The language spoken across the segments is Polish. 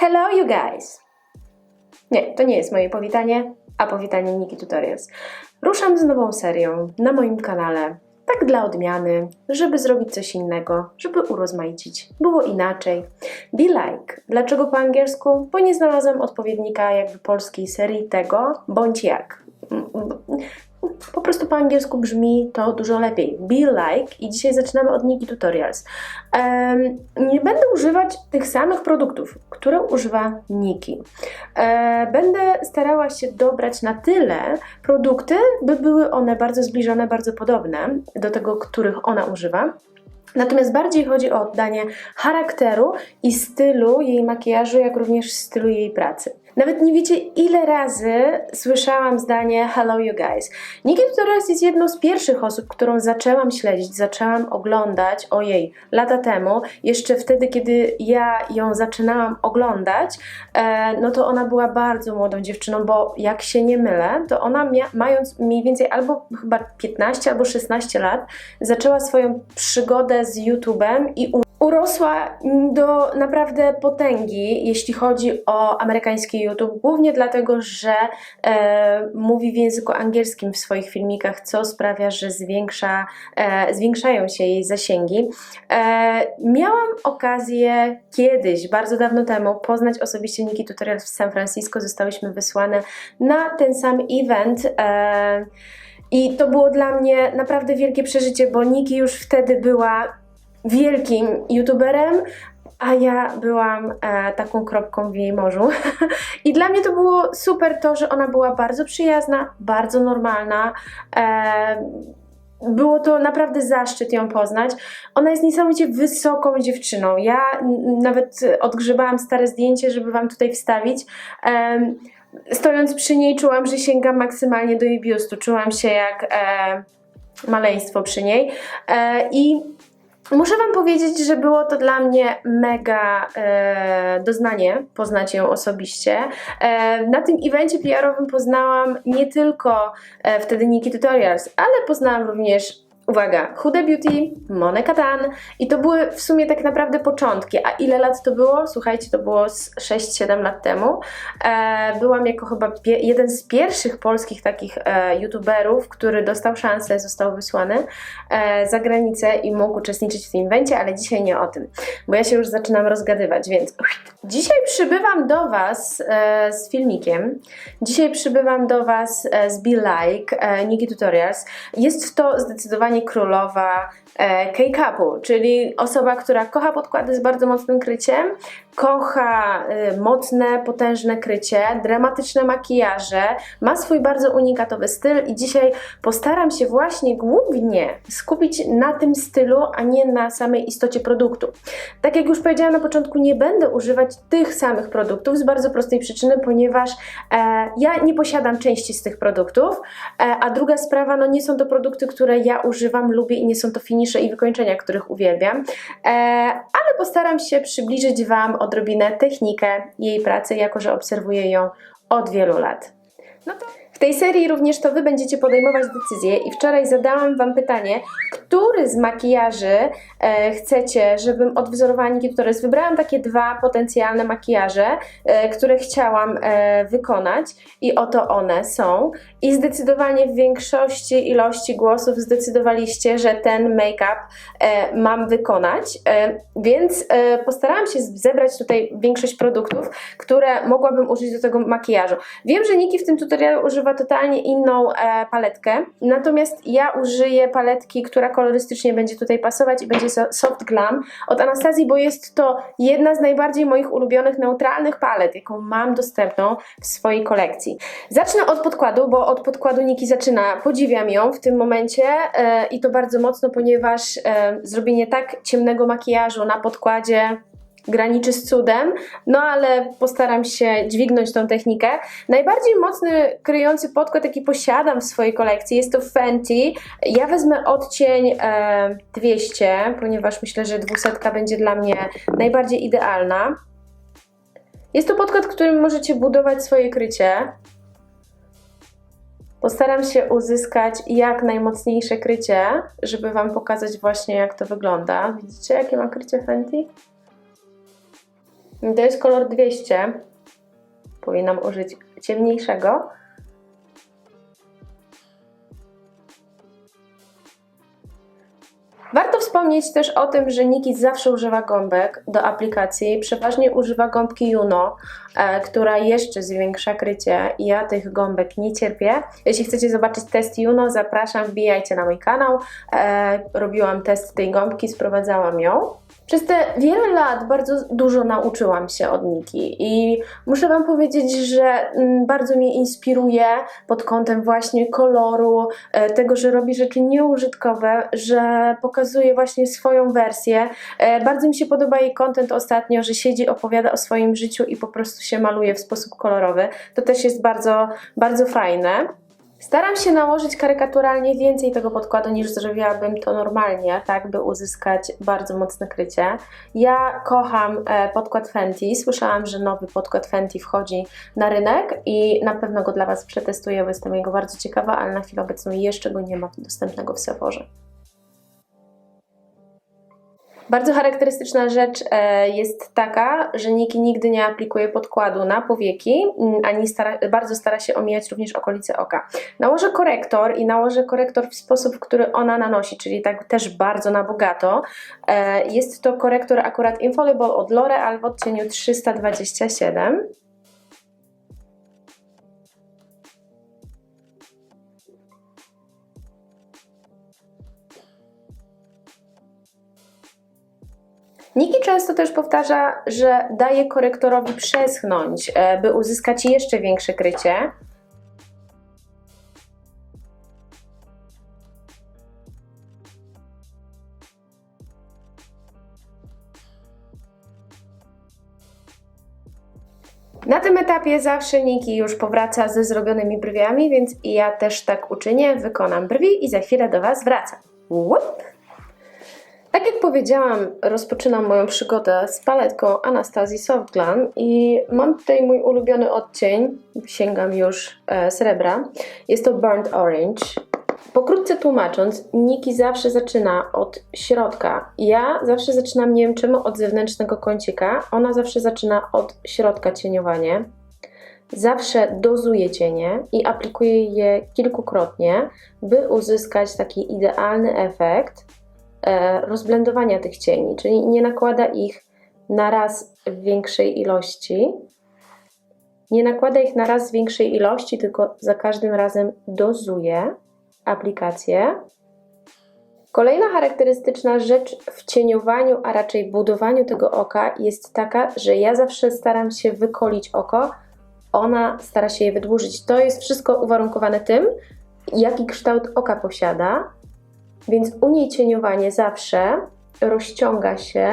Hello you guys! Nie, to nie jest moje powitanie, a powitanie Niki Tutorials. Ruszam z nową serią na moim kanale, tak dla odmiany, żeby zrobić coś innego, żeby urozmaicić. Było inaczej. Be like. Dlaczego po angielsku? Bo nie znalazłam odpowiednika jakby polskiej serii tego, bądź jak. Po prostu po angielsku brzmi to dużo lepiej. Be like i dzisiaj zaczynamy od Niki Tutorials. Em, nie będę używać tych samych produktów, które używa Niki. E, będę starała się dobrać na tyle produkty, by były one bardzo zbliżone, bardzo podobne do tego, których ona używa. Natomiast bardziej chodzi o oddanie charakteru i stylu jej makijażu, jak również stylu jej pracy. Nawet nie wiecie, ile razy słyszałam zdanie Hello you guys. Niki Tutorials jest jedną z pierwszych osób, którą zaczęłam śledzić, zaczęłam oglądać, ojej, lata temu, jeszcze wtedy, kiedy ja ją zaczynałam oglądać, e, no to ona była bardzo młodą dziewczyną, bo jak się nie mylę, to ona mając mniej więcej albo chyba 15 albo 16 lat, zaczęła swoją przygodę z YouTube'em i urosła do naprawdę potęgi, jeśli chodzi o amerykański YouTube, głównie dlatego, że e, mówi w języku angielskim w swoich filmikach, co sprawia, że zwiększa, e, zwiększają się jej zasięgi. E, miałam okazję kiedyś, bardzo dawno temu, poznać osobiście Niki Tutorial w San Francisco. Zostałyśmy wysłane na ten sam event. E, i to było dla mnie naprawdę wielkie przeżycie, bo Niki już wtedy była wielkim youtuberem, a ja byłam e, taką kropką w jej morzu. I dla mnie to było super to, że ona była bardzo przyjazna, bardzo normalna. E, było to naprawdę zaszczyt ją poznać. Ona jest niesamowicie wysoką dziewczyną. Ja nawet odgrzebałam stare zdjęcie, żeby Wam tutaj wstawić. Em, stojąc przy niej, czułam, że sięgam maksymalnie do jej biustu. Czułam się jak e, maleństwo przy niej. E, I Muszę Wam powiedzieć, że było to dla mnie mega e, doznanie poznać ją osobiście. E, na tym evencie PR-owym poznałam nie tylko e, wtedy Niki Tutorials, ale poznałam również, uwaga, Huda Beauty, Monika Tan i to były w sumie tak naprawdę początki. A ile lat to było? Słuchajcie, to było z 6-7 lat temu. E, byłam jako chyba jeden z pierwszych polskich takich e, youtuberów, który dostał szansę, został wysłany e, za granicę i mógł uczestniczyć w tym evencie, ale dzisiaj nie o tym, bo ja się już zaczynam rozgadywać, więc dzisiaj przybywam do Was e, z filmikiem. Dzisiaj przybywam do Was e, z Be Like, e, Niki Tutorials. Jest to zdecydowanie królowa K-Cupu, czyli osoba, która kocha podkłady z bardzo mocnym kryciem, kocha e, mocne, potężne krycie, dramatyczne makijaże, ma swój bardzo unikatowy styl i dzisiaj postaram się właśnie głównie skupić na tym stylu, a nie na samej istocie produktu. Tak jak już powiedziałam na początku, nie będę używać tych samych produktów z bardzo prostej przyczyny, ponieważ e, ja nie posiadam części z tych produktów, e, a druga sprawa, no nie są to produkty, które ja używam, lubię i nie są to finisze i wykończenia, których uwielbiam, e, ale postaram się przybliżyć Wam odrobinę technikę jej pracy, jako że obserwuję ją od wielu lat. No to w tej serii również to Wy będziecie podejmować decyzje i wczoraj zadałam Wam pytanie, który z makijaży e, chcecie, żebym odwzorowała Niki Tutorials. Wybrałam takie dwa potencjalne makijaże, e, które chciałam e, wykonać i oto one są. I zdecydowanie w większości ilości głosów zdecydowaliście, że ten make-up e, mam wykonać, e, więc e, postarałam się zebrać tutaj większość produktów, które mogłabym użyć do tego makijażu. Wiem, że Niki w tym tutorialu używa totalnie inną e, paletkę, natomiast ja użyję paletki, która kolorystycznie będzie tutaj pasować i będzie so, Soft Glam od Anastazji, bo jest to jedna z najbardziej moich ulubionych neutralnych palet, jaką mam dostępną w swojej kolekcji. Zacznę od podkładu, bo od podkładu Niki zaczyna. Podziwiam ją w tym momencie e, i to bardzo mocno, ponieważ e, zrobienie tak ciemnego makijażu na podkładzie graniczy z cudem, no ale postaram się dźwignąć tą technikę. Najbardziej mocny kryjący podkład, jaki posiadam w swojej kolekcji, jest to Fenty. Ja wezmę odcień e, 200, ponieważ myślę, że 200 będzie dla mnie najbardziej idealna. Jest to podkład, którym możecie budować swoje krycie. Postaram się uzyskać jak najmocniejsze krycie, żeby Wam pokazać właśnie jak to wygląda. Widzicie jakie ma krycie Fenty? To jest kolor 200. Powinnam użyć ciemniejszego. Warto wspomnieć też o tym, że Niki zawsze używa gąbek do aplikacji. Przeważnie używa gąbki Juno, e, która jeszcze zwiększa krycie. Ja tych gąbek nie cierpię. Jeśli chcecie zobaczyć test Juno, zapraszam, wbijajcie na mój kanał. E, robiłam test tej gąbki, sprowadzałam ją. Przez te wiele lat bardzo dużo nauczyłam się od Niki i muszę Wam powiedzieć, że mm, bardzo mnie inspiruje pod kątem właśnie koloru, e, tego, że robi rzeczy nieużytkowe, że pokazuje właśnie swoją wersję. E, Bardzo mi się podoba jej content ostatnio, że siedzi, opowiada o swoim życiu i po prostu się maluje w sposób kolorowy. To też jest bardzo, bardzo fajne. Staram się nałożyć karykaturalnie więcej tego podkładu niż zrobiłabym to normalnie, tak by uzyskać bardzo mocne krycie. Ja kocham e, podkład Fenty. Słyszałam, że nowy podkład Fenty wchodzi na rynek i na pewno go dla Was przetestuję, bo jestem jego bardzo ciekawa, ale na chwilę obecną jeszcze go nie ma dostępnego w Sephorze. Bardzo charakterystyczna rzecz e, jest taka, że Niki nigdy nie aplikuje podkładu na powieki, mm, ani stara, bardzo stara się omijać również okolice oka. Nałożę korektor i nałożę korektor w sposób, w który ona nanosi, czyli tak też bardzo na bogato. E, Jest to korektor akurat Infallible od L'Oreal w odcieniu 327. Niki często też powtarza, że daje korektorowi przeschnąć, e, by uzyskać jeszcze większe krycie. Na tym etapie zawsze Niki już powraca ze zrobionymi brwiami, więc ja też tak uczynię, wykonam brwi i za chwilę do Was wracam. Tak jak powiedziałam, rozpoczynam moją przygodę z paletką Anastazji Soft Glam i mam tutaj mój ulubiony odcień, sięgam już e, srebra. Jest to Burnt Orange. Pokrótce tłumacząc, Niki zawsze zaczyna od środka. Ja zawsze zaczynam, nie wiem czemu, od zewnętrznego kącika. Ona zawsze zaczyna od środka cieniowanie. Zawsze dozuje cienie i aplikuje je kilkukrotnie, by uzyskać taki idealny efekt rozblendowania tych cieni, czyli nie nakłada ich na raz w większej ilości. Nie nakłada ich na raz w większej ilości, tylko za każdym razem dozuje aplikację. Kolejna charakterystyczna rzecz w cieniowaniu, a raczej budowaniu tego oka jest taka, że ja zawsze staram się wykolić oko, ona stara się je wydłużyć. To jest wszystko uwarunkowane tym, jaki kształt oka posiada, więc u niej cieniowanie zawsze rozciąga się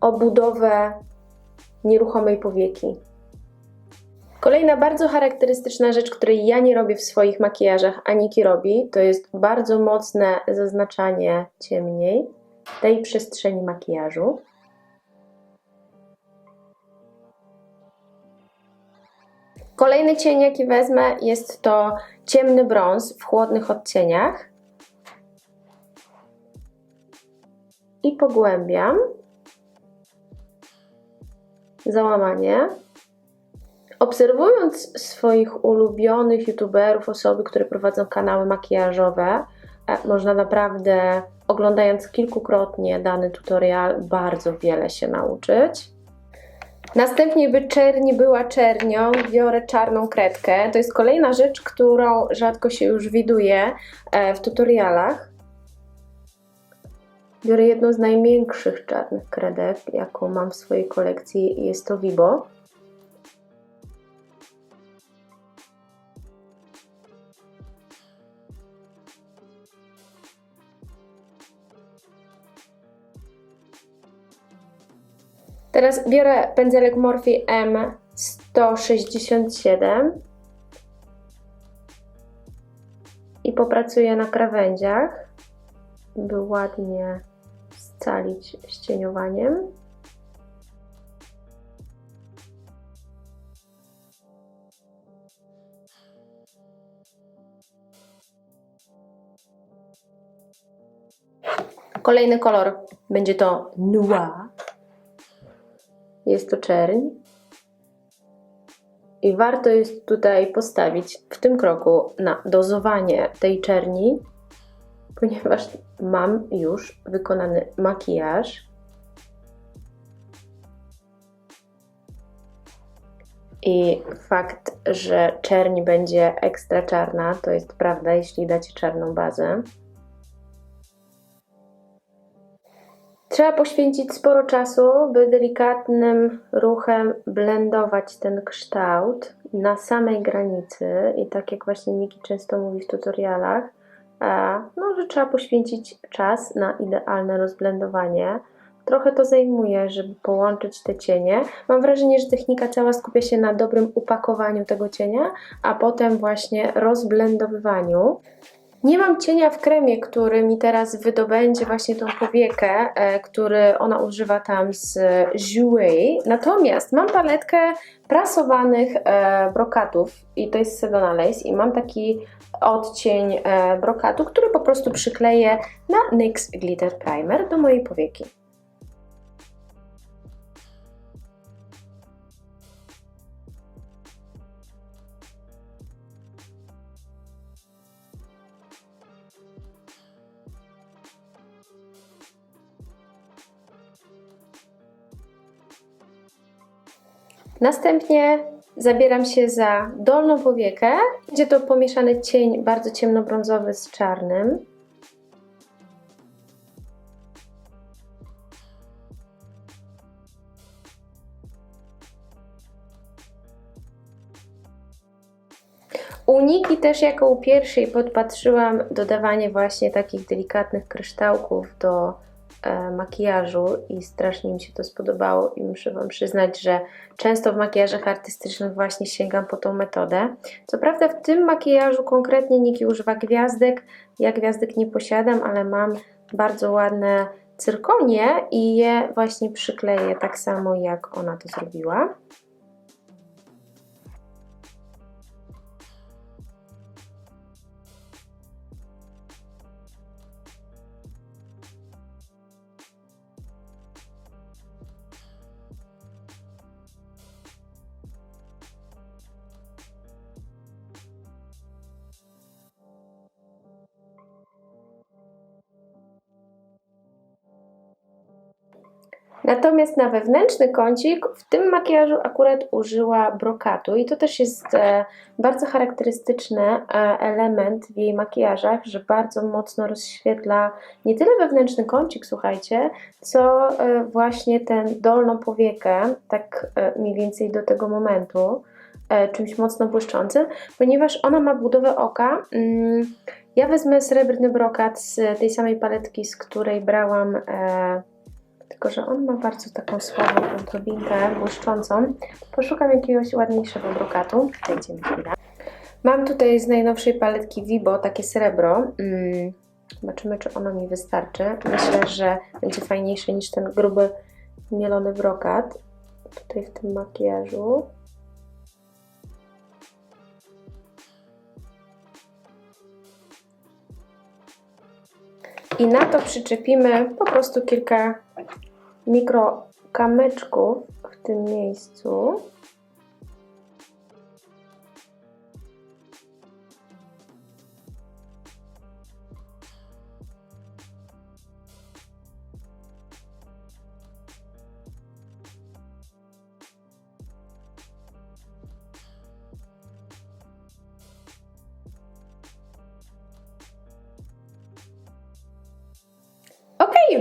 o budowę nieruchomej powieki. Kolejna bardzo charakterystyczna rzecz, której ja nie robię w swoich makijażach, a Niki robi, to jest bardzo mocne zaznaczanie ciemniej tej przestrzeni makijażu. Kolejny cień, jaki wezmę, jest to ciemny brąz w chłodnych odcieniach. I pogłębiam załamanie. Obserwując swoich ulubionych youtuberów, osoby, które prowadzą kanały makijażowe, e, można naprawdę, oglądając kilkukrotnie dany tutorial, bardzo wiele się nauczyć. Następnie, by czerni była czernią, biorę czarną kredkę. To jest kolejna rzecz, którą rzadko się już widuje e, w tutorialach. Biorę jedną z najmiększych czarnych kredek, jaką mam w swojej kolekcji, jest to Vibo. Teraz biorę pędzelek Morphe M167 i popracuję na krawędziach, by ładnie scalić ścieniowaniem. Kolejny kolor będzie to Noir. jest to czerń. I warto jest tutaj postawić w tym kroku na dozowanie tej czerni, ponieważ mam już wykonany makijaż. I fakt, że czerń będzie ekstra czarna, to jest prawda, jeśli dacie czarną bazę. Trzeba poświęcić sporo czasu, by delikatnym ruchem blendować ten kształt na samej granicy. I tak jak właśnie Niki często mówi w tutorialach, no, że trzeba poświęcić czas na idealne rozblendowanie. Trochę to zajmuje, żeby połączyć te cienie. Mam wrażenie, że technika cała skupia się na dobrym upakowaniu tego cienia, a potem właśnie rozblendowywaniu. Nie mam cienia w kremie, który mi teraz wydobędzie właśnie tą powiekę, e, który ona używa tam z Jouer. Natomiast mam paletkę prasowanych e, brokatów i to jest Sedona Lace i mam taki odcień e, brokatu, który po prostu przykleję na NYX Glitter Primer do mojej powieki. Następnie zabieram się za dolną powiekę. Będzie to pomieszany cień bardzo ciemnobrązowy z czarnym. U Niki też jako u pierwszej podpatrzyłam dodawanie właśnie takich delikatnych kryształków do makijażu i strasznie mi się to spodobało i muszę Wam przyznać, że często w makijażach artystycznych właśnie sięgam po tą metodę. Co prawda w tym makijażu konkretnie Niki używa gwiazdek, ja gwiazdek nie posiadam, ale mam bardzo ładne cyrkonie i je właśnie przykleję tak samo jak ona to zrobiła. Natomiast na wewnętrzny kącik w tym makijażu akurat użyła brokatu i to też jest e, bardzo charakterystyczny e, element w jej makijażach, że bardzo mocno rozświetla nie tyle wewnętrzny kącik, słuchajcie, co e, właśnie tę dolną powiekę, tak mniej więcej do tego momentu, czymś mocno błyszczącym, ponieważ ona ma budowę oka. Mm, ja wezmę srebrny brokat z tej samej paletki, z której brałam tylko że on ma bardzo taką słabą drobinkę błyszczącą. Poszukam jakiegoś ładniejszego brokatu. Dajcie mi chwilę. Mam tutaj z najnowszej paletki Vibo takie srebro. Hmm. Zobaczymy, czy ono mi wystarczy. Myślę, że będzie fajniejsze niż ten gruby, mielony brokat. Tutaj w tym makijażu. I na to przyczepimy po prostu kilka mikrokamyczków w tym miejscu.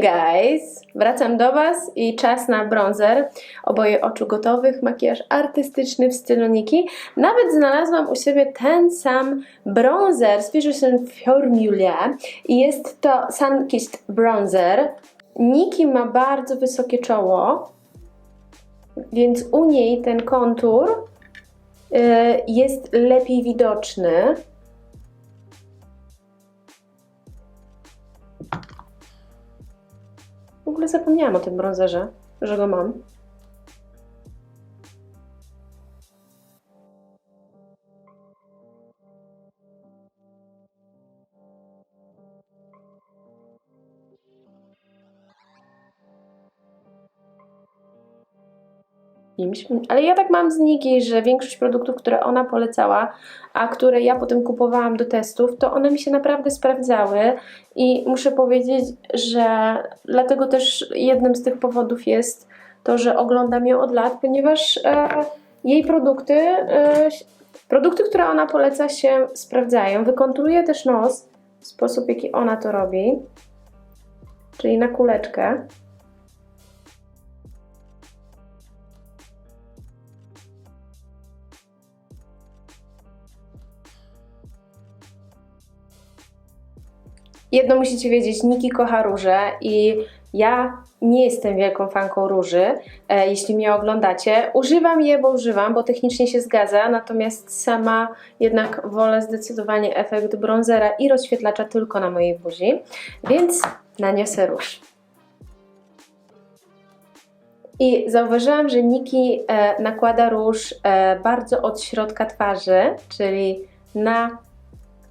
Guys! Wracam do Was i czas na bronzer. Oboje oczu gotowych, makijaż artystyczny w stylu Niki. Nawet znalazłam u siebie ten sam bronzer z Fusion Formule i jest to Sunkissed Bronzer. Niki ma bardzo wysokie czoło, więc u niej ten kontur y, jest lepiej widoczny. Ogóle zapomniałam o tym bronzerze, że go mam. Ale ja tak mam z Niki, że większość produktów, które ona polecała, a które ja potem kupowałam do testów, to one mi się naprawdę sprawdzały i muszę powiedzieć, że dlatego też jednym z tych powodów jest to, że oglądam ją od lat, ponieważ e, jej produkty, e, produkty, które ona poleca się sprawdzają. Wykonturuje też nos w sposób, jaki ona to robi, czyli na kuleczkę. Jedno musicie wiedzieć, Niki kocha róże i ja nie jestem wielką fanką róży, e, jeśli mnie oglądacie. Używam je, bo używam, bo technicznie się zgadza, natomiast sama jednak wolę zdecydowanie efekt bronzera i rozświetlacza tylko na mojej buzi, więc naniosę róż. I zauważyłam, że Niki e, nakłada róż e, bardzo od środka twarzy, czyli na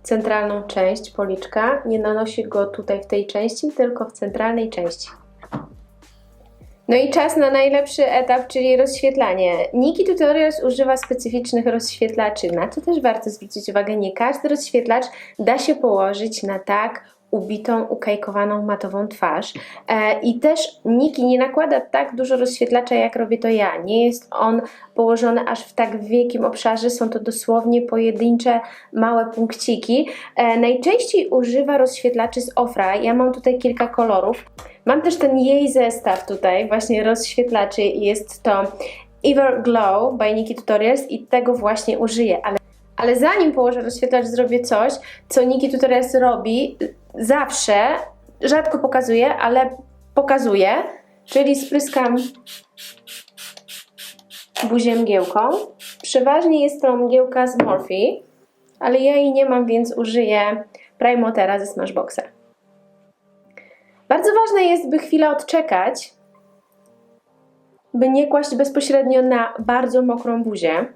centralną część policzka. Nie nanosi go tutaj w tej części, tylko w centralnej części. No i czas na najlepszy etap, czyli rozświetlanie. Niki Tutorials używa specyficznych rozświetlaczy. Na to też warto zwrócić uwagę. Nie każdy rozświetlacz da się położyć na tak ubitą, ukajkowaną, matową twarz. E, I też Niki nie nakłada tak dużo rozświetlacza, jak robię to ja. Nie jest on położony aż w tak wielkim obszarze, są to dosłownie pojedyncze, małe punkciki. E, najczęściej używa rozświetlaczy z Ofra. Ja mam tutaj kilka kolorów. Mam też ten jej zestaw tutaj, właśnie rozświetlaczy. Jest to Ever Glow by Niki Tutorials i tego właśnie użyję. Ale ale zanim położę rozświetlacz, zrobię coś, co Niki Tutorials robi zawsze, rzadko pokazuje, ale pokazuje, czyli spryskam buzię mgiełką. Przeważnie jest to mgiełka z Morphe, ale ja jej nie mam, więc użyję Primotera ze Smashboxa. Bardzo ważne jest, by chwilę odczekać, by nie kłaść bezpośrednio na bardzo mokrą buzię.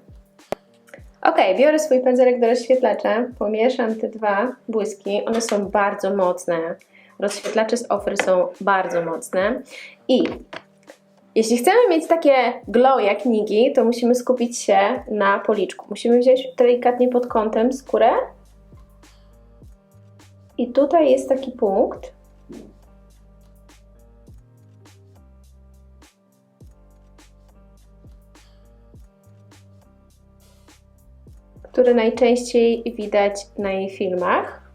Ok, biorę swój pędzelek do rozświetlacza, pomieszam te dwa błyski, one są bardzo mocne. Rozświetlacze z ofry są bardzo mocne i jeśli chcemy mieć takie glow jak Nigi, to musimy skupić się na policzku. Musimy wziąć delikatnie pod kątem skórę i tutaj jest taki punkt, który najczęściej widać na jej filmach.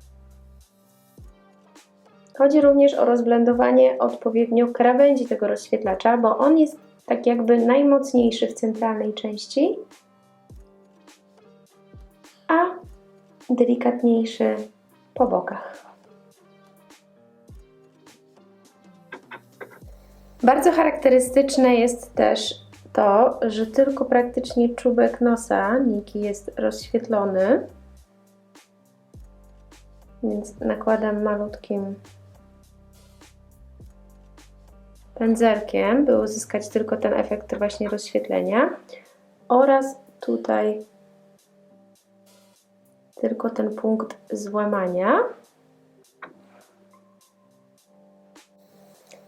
Chodzi również o rozblendowanie odpowiednio krawędzi tego rozświetlacza, bo on jest tak jakby najmocniejszy w centralnej części, a delikatniejszy po bokach. Bardzo charakterystyczne jest też to, że tylko praktycznie czubek nosa Niki jest rozświetlony. Więc nakładam malutkim pędzelkiem, by uzyskać tylko ten efekt właśnie rozświetlenia. Oraz tutaj tylko ten punkt złamania.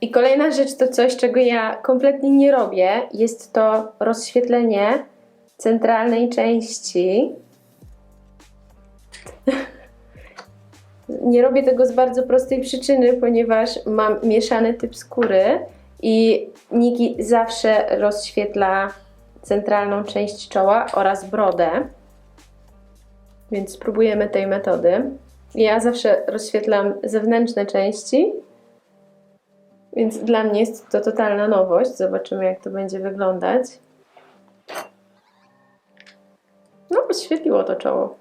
I kolejna rzecz to coś, czego ja kompletnie nie robię. Jest to rozświetlenie centralnej części. nie robię tego z bardzo prostej przyczyny, ponieważ mam mieszany typ skóry i Niki zawsze rozświetla centralną część czoła oraz brodę. Więc spróbujemy tej metody. Ja zawsze rozświetlam zewnętrzne części, więc dla mnie jest to totalna nowość. Zobaczymy, jak to będzie wyglądać. No, podświetliło to czoło.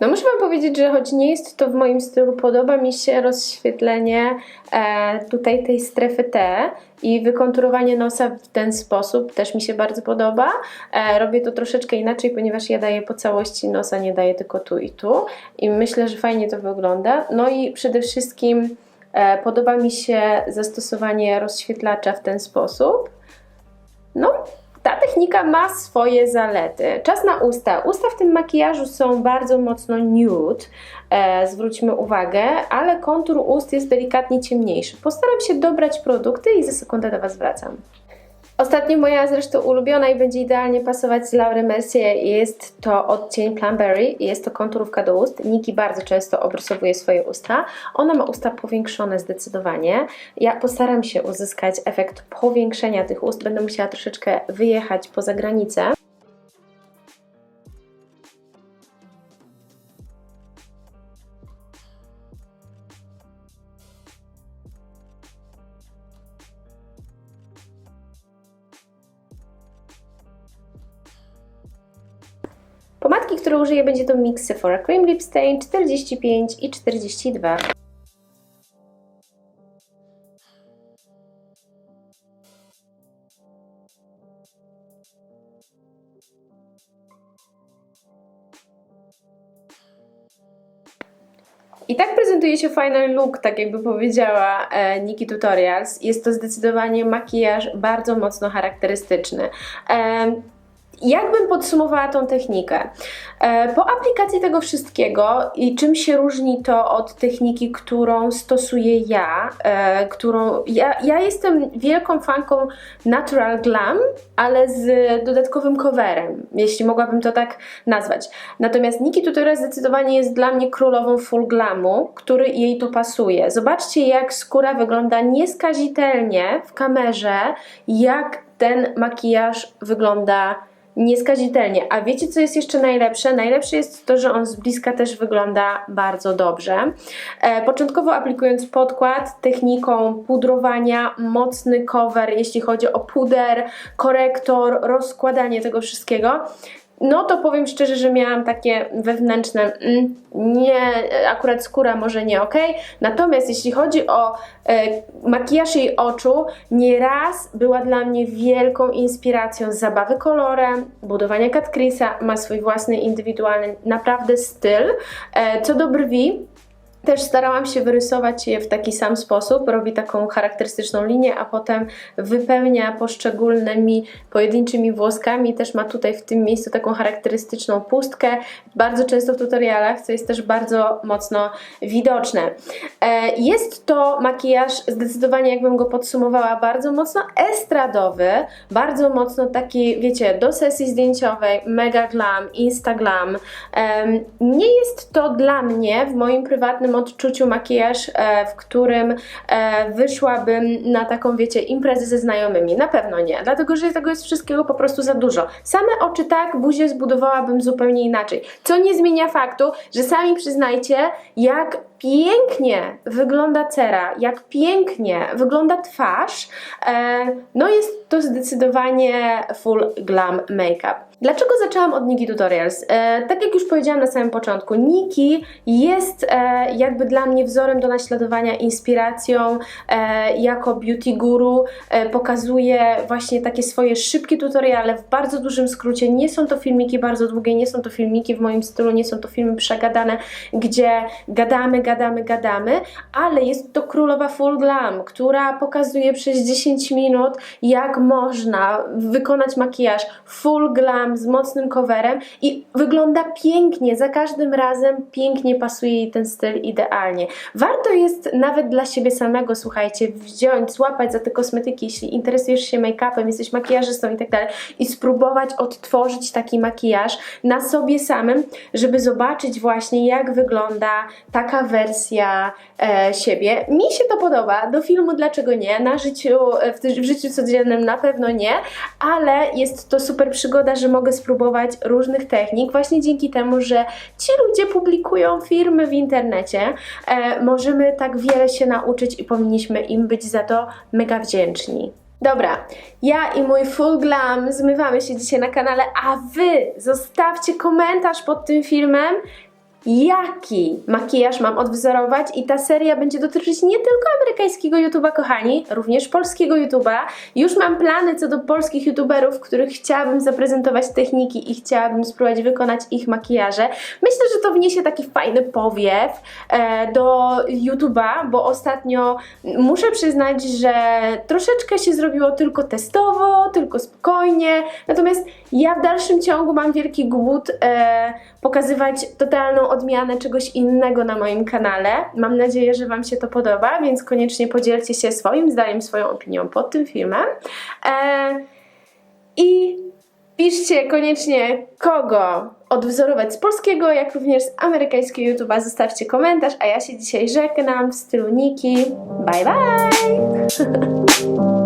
No muszę Wam powiedzieć, że choć nie jest to w moim stylu, podoba mi się rozświetlenie e, tutaj tej strefy T i wykonturowanie nosa w ten sposób też mi się bardzo podoba. E, robię to troszeczkę inaczej, ponieważ ja daję po całości nosa, nie daję tylko tu i tu i myślę, że fajnie to wygląda. No i przede wszystkim podoba mi się zastosowanie rozświetlacza w ten sposób. No, ta technika ma swoje zalety. Czas na usta. Usta w tym makijażu są bardzo mocno nude, e, zwróćmy uwagę, ale kontur ust jest delikatnie ciemniejszy. Postaram się dobrać produkty i za sekundę do Was wracam. Ostatnio moja zresztą ulubiona i będzie idealnie pasować z Laury Mercier jest to odcień Plumberry, jest to konturówka do ust. Niki bardzo często obrysowuje swoje usta. Ona ma usta powiększone zdecydowanie. Ja postaram się uzyskać efekt powiększenia tych ust. Będę musiała troszeczkę wyjechać poza granicę. Użyję, będzie to mix Sephora Cream Lip Stain 45 i 42. I tak prezentuje się final look, tak jakby powiedziała e, Nikki Tutorials. Jest to zdecydowanie makijaż bardzo mocno charakterystyczny. E, Jakbym podsumowała tą technikę? E, po aplikacji tego wszystkiego i czym się różni to od techniki, którą stosuję ja, e, którą ja, ja jestem wielką fanką Natural Glam, ale z dodatkowym coverem, jeśli mogłabym to tak nazwać. Natomiast Nikki Tutorial zdecydowanie jest dla mnie królową full glamu, który jej to pasuje. Zobaczcie jak skóra wygląda nieskazitelnie w kamerze, jak ten makijaż wygląda nieskazitelnie. A wiecie, co jest jeszcze najlepsze? Najlepsze jest to, że on z bliska też wygląda bardzo dobrze. E, początkowo aplikując podkład techniką pudrowania, mocny cover, jeśli chodzi o puder, korektor, rozkładanie tego wszystkiego, no to powiem szczerze, że miałam takie wewnętrzne, mm, nie, akurat skóra może nie ok. Natomiast jeśli chodzi o e, makijaż jej oczu, nieraz była dla mnie wielką inspiracją zabawy kolorem, budowania Cat Chrisa, ma swój własny, indywidualny, naprawdę styl. E, co do brwi, też starałam się wyrysować je w taki sam sposób, robi taką charakterystyczną linię, a potem wypełnia poszczególnymi pojedynczymi włoskami. Też ma tutaj w tym miejscu taką charakterystyczną pustkę, bardzo często w tutorialach, co jest też bardzo mocno widoczne. E, jest to makijaż zdecydowanie, jakbym go podsumowała, bardzo mocno estradowy, bardzo mocno taki, wiecie, do sesji zdjęciowej, mega glam, instaglam. Nie jest to dla mnie w moim prywatnym odczuciu makijaż, e, w którym e, wyszłabym na taką, wiecie, imprezę ze znajomymi. Na pewno nie, dlatego że tego jest wszystkiego po prostu za dużo. Same oczy tak, buzię zbudowałabym zupełnie inaczej. Co nie zmienia faktu, że sami przyznajcie, jak pięknie wygląda cera, jak pięknie wygląda twarz, e, no jest to zdecydowanie full glam make-up. Dlaczego zaczęłam od Niki Tutorials? E, tak jak już powiedziałam na samym początku, Niki jest e, jakby dla mnie wzorem do naśladowania, inspiracją e, jako beauty guru. E, pokazuje właśnie takie swoje szybkie tutoriale w bardzo dużym skrócie. Nie są to filmiki bardzo długie, nie są to filmiki w moim stylu, nie są to filmy przegadane, gdzie gadamy, gadamy, gadamy, ale jest to królowa full glam, która pokazuje przez 10 minut, jak można wykonać makijaż full glam z mocnym coverem i wygląda pięknie, za każdym razem pięknie pasuje jej ten styl idealnie. Warto jest nawet dla siebie samego, słuchajcie, wziąć, złapać za te kosmetyki, jeśli interesujesz się make-upem, jesteś makijażystą i tak dalej i spróbować odtworzyć taki makijaż na sobie samym, żeby zobaczyć właśnie jak wygląda taka wersja e, siebie. Mi się to podoba, do filmu dlaczego nie, na życiu, e, w, w życiu codziennym na pewno nie, ale jest to super przygoda, że mogę spróbować różnych technik właśnie dzięki temu, że ci ludzie publikują firmy w internecie, e, możemy tak wiele się nauczyć i powinniśmy im być za to mega wdzięczni. Dobra, ja i mój full glam zmywamy się dzisiaj na kanale, a Wy zostawcie komentarz pod tym filmem, jaki makijaż mam odwzorować i ta seria będzie dotyczyć nie tylko amerykańskiego YouTube'a, kochani, również polskiego YouTube'a. Już mam plany co do polskich YouTuberów, których chciałabym zaprezentować techniki i chciałabym spróbować wykonać ich makijaże. Myślę, że to wniesie taki fajny powiew e, do YouTube'a, bo ostatnio muszę przyznać, że troszeczkę się zrobiło tylko testowo, tylko spokojnie, natomiast ja w dalszym ciągu mam wielki głód e, pokazywać totalną odmianę czegoś innego na moim kanale. Mam nadzieję, że Wam się to podoba, więc koniecznie podzielcie się swoim zdaniem, swoją opinią pod tym filmem. E, I piszcie koniecznie, kogo odwzorować z polskiego, jak również z amerykańskiego YouTube'a. Zostawcie komentarz, a ja się dzisiaj żegnam w stylu Niki. Bye bye!